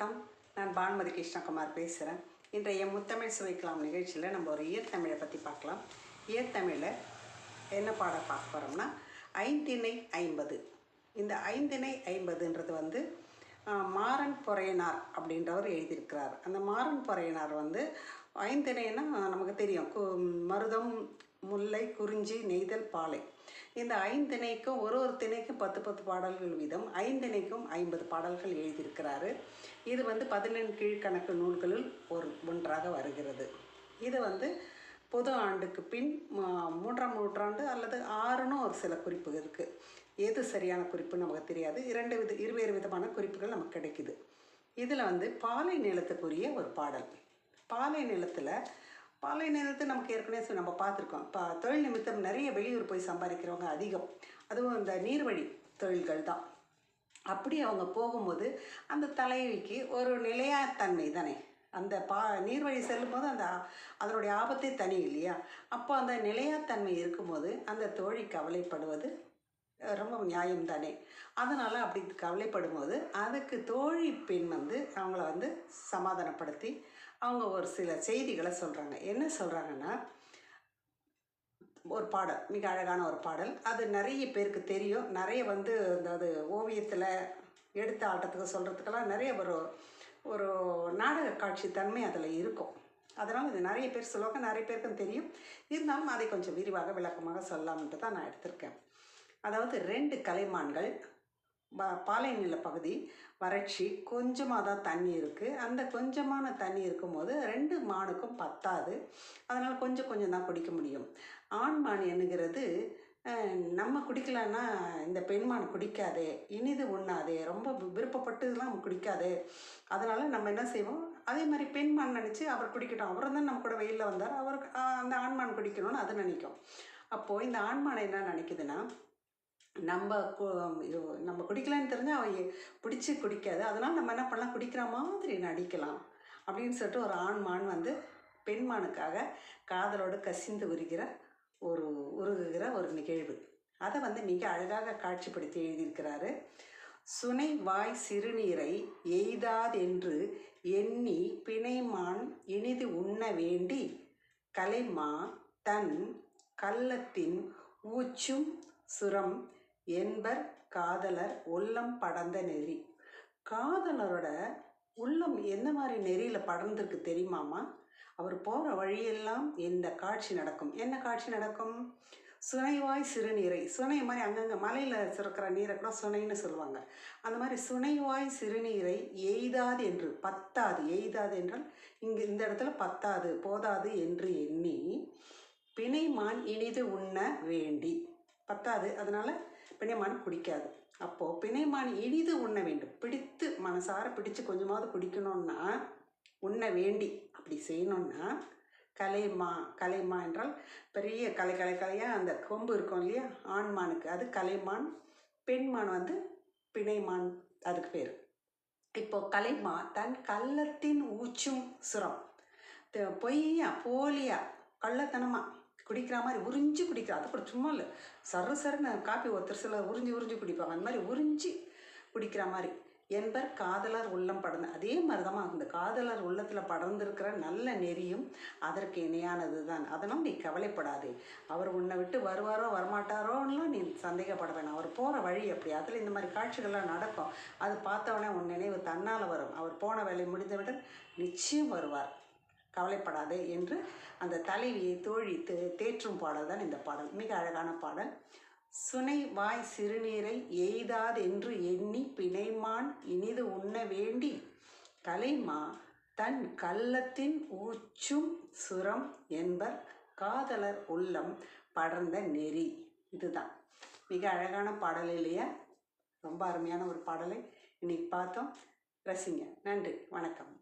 வணக்கம். நான் பானுமதி கிருஷ்ணகுமார் பேசுகிறேன் இன்றைய முத்தமிழ் சுவைக்கலாம் நிகழ்ச்சியில் நம்ம ஒரு ஈர்த்தமிழை பற்றி பார்க்கலாம். ஈர்த்தமிழில் என்ன பாடம் பார்க்க போகிறோம்னா ஐந்திணை ஐம்பது. இந்த ஐந்திணை ஐம்பதுன்றது வந்து மாறன் பொறையனார் அப்படின்றவர் எழுதியிருக்கிறார். அந்த மாறன் பொறையனார் வந்து ஐந்திணைன்னா நமக்கு தெரியும். மருதம் முல்லை குறிஞ்சி நெய்தல் பாலை. இந்த ஐந்திணைக்கும் ஒரு ஒரு திணைக்கும் பத்து பத்து பாடல்கள் வீதம். ஐந்திணைக்கும் ஐம்பது பாடல்கள் எழுதியிருக்கிறாரு. இது வந்து பதினெண் கீழ்கணக்கு நூல்களில் ஒரு ஒன்றாக வருகிறது. இது வந்து பொது ஆண்டுக்கு பின் மூன்றாம் நூற்றாண்டு அல்லது ஆறுன்னு ஒரு சில குறிப்பு இருக்குது எது சரியான குறிப்பு நமக்கு தெரியாது. இரண்டு வித இருவேறு விதமான குறிப்புகள் நமக்கு கிடைக்குது. இதில் வந்து பாலை நிலத்துக்குரிய ஒரு பாடல். பாலை நிலத்தில் பாலை நிலத்தை நமக்கு ஏற்கனவே சொல்லி நம்ம பார்த்துருக்கோம். இப்போ தொழில் நிமித்தம் நிறைய வெளியூர் போய் சம்பாதிக்கிறவங்க அதிகம். அதுவும் இந்த நீர்வழி தொழில்கள் தான். அப்படி அவங்க போகும்போது அந்த தலைவிக்கு ஒரு நிலையாத்தன்மை தானே. அந்த பா நீர்வழி செல்லும்போது அந்த அதனுடைய ஆபத்தே தனி இல்லையா? அப்போ அந்த நிலையாத்தன்மை இருக்கும்போது அந்த தோழி கவலைப்படுவது ரொம்ப நியாயம் தானே அதனால் அப்படி கவலைப்படும் போது அதுக்கு தோழி பெண் வந்து அவங்கள வந்து சமாதானப்படுத்தி அவங்க ஒரு சில செய்திகளை சொல்கிறாங்க என்ன சொல்கிறாங்கன்னா ஒரு பாடல் மிக அழகான ஒரு பாடல். அது நிறைய பேருக்கு தெரியும். நிறைய வந்து அதாவது ஓவியத்தில் எடுத்த ஆட்டத்துக்கு சொல்கிறதுக்கெல்லாம் நிறைய ஒரு ஒரு நாடக காட்சி தன்மை அதில் இருக்கும். அதனால் இது நிறைய பேர் சொல்லுவாங்க நிறைய பேருக்கும் தெரியும். இருந்தாலும் அதை கொஞ்சம் விரிவாக விளக்கமாக சொல்லலாம்ன்ட்டு தான் நான் எடுத்திருக்கேன். அதாவது ரெண்டு கலைமான்கள் ப- பாலை நில பகுதி வறட்சி கொஞ்சமாக தான் தண்ணி இருக்குது அந்த கொஞ்சமான தண்ணி இருக்கும்போது ரெண்டு மானுக்கும் பத்தாது. அதனால் கொஞ்சம் கொஞ்சம் தான் குடிக்க முடியும். ஆண் மான் என்னுங்கிறது நம்ம குடிக்கலன்னா இந்த பெண்மான் குடிக்காதே இனிது உண்ணாதே ரொம்ப விருப்பப்பட்டதுலாம் விருப்பப்பட்டுலாம் குடிக்காதே. அதனால் நம்ம என்ன செய்வோம்? அதே மாதிரி பெண்மான் நினச்சி அவர் குடிக்கட்டும். அவரும் தான் நம்ம கூட வெயிலில் வந்தார். அவருக்கு அந்த ஆண்மான் குடிக்கணும்னு அது நினைக்கும். அப்போது இந்த ஆண்மான் என்ன நினைக்குதுன்னா நம்ம கு- இது நம்ம குடிக்கலான்னு தெரிஞ்சால் அவ பிடிச்சி குடிக்காது. அதனால் நம்ம என்ன பண்ணலாம்? குடிக்கிற மாதிரி நடிக்கலாம். அப்படின்னு சொல்லிட்டு ஒரு ஆண் மான் வந்து பெண்மானுக்காக காதலோடு கசிந்து உருகிற ஒரு உருகுகிற ஒரு நிகழ்வு. அதை வந்து மிக அழகாக காட்சிப்படுத்தி எழுதியிருக்கிறாரு. சுனை வாய் சிறுநீரை எய்தாதென்று எண்ணி பிணைமான் இனிது உண்ண வேண்டி கலைமா தன் கள்ளத்தின் ஊச்சும் சுரம் என்பர் காதலர் உள்ளம் படர்ந்த நெறி. காதலரோட உள்ளம் எந்த மாதிரி நெறியில் படர்ந்திருக்கு தெரியுமாமா அவர் போகிற வழியெல்லாம் இந்த காட்சி நடக்கும். என்ன காட்சி நடக்கும்? சுனைவாய் சிறுநீரை. சுனை மாதிரி அங்கங்கே மலையில் சுரக்கிற நீரை கூட சுனைன்னு சொல்லுவாங்க. அந்த மாதிரி சுனைவாய் சிறுநீரை எய்தாது என்று பத்தாது. எய்தாது என்றால் இங்கே இந்த இடத்துல பத்தாது போதாது என்று எண்ணி பிணைமான் இனிது உண்ண வேண்டி பத்தாது. அதனால் பிணைமான் குடிக்காது. அப்போது பிணைமான் இனிது உண்ண வேண்டும். பிடித்து மனசார பிடிச்சு கொஞ்சமாவது குடிக்கணும்னா உண்ண வேண்டி அப்படி செய்யணும்னா கலைமா கலைமா என்றால் பெரிய கலை கலை கலையாக அந்த கொம்பு இருக்கும் இல்லையா? ஆண்மானுக்கு அது கலைமான் பெண்மான் வந்து பிணைமான் அதுக்கு பேர். இப்போ கலைமா தன் கள்ளத்தின் ஊச்சும் சுரம். பொய்யா போலியா கள்ளத்தனமாக குடிக்கிற மாதிரி உறிஞ்சி குடிக்கிற. அது கூட சும்மா இல்லை. சரு சருன்னு காப்பி ஒருத்தர் சில உறிஞ்சி உறிஞ்சி குடிப்பாங்க. அந்த மாதிரி உறிஞ்சி குடிக்கிற மாதிரி என்பர் காதலர் உள்ளம் படர்ந்து அதே மாதிரி தான் அந்த காதலர் உள்ளத்தில் படர்ந்திருக்கிற நல்ல நெறியும் அதற்கு இணையானது தான் அதனால் நீ கவலைப்படாதே. அவர் உன்னை விட்டு வருவாரோ வரமாட்டாரோன்னெலாம் நீ சந்தேகப்பட வேணாம். அவர் போகிற வழி அப்படி. அதில் இந்த மாதிரி காட்சிகள்லாம் நடக்கும். அது பார்த்தவொடனே உன் நினைவு தன்னால் வரும். அவர் போன வேலை முடிந்தவுடன் நிச்சயம் வருவார். கவலைப்படாதே என்று அந்த தலைவியை தோழி தே தேற்றும் பாடல் தான் இந்த பாடல். மிக அழகான பாடல். சுனை வாய் சிறுநீரை எய்தாதென்று எண்ணி பிணைமான் இனிது உண்ண வேண்டி கலைமா தன் கள்ளத்தின் ஊச்சும் சுரம் என்பர் காதலர் உள்ளம் படர்ந்த நெறி. இதுதான். மிக அழகான பாடல் இல்லையா? ரொம்ப அருமையான ஒரு பாடலை இன்னைக்கு பார்த்தோம். ரசிங்க. நன்றி. வணக்கம்.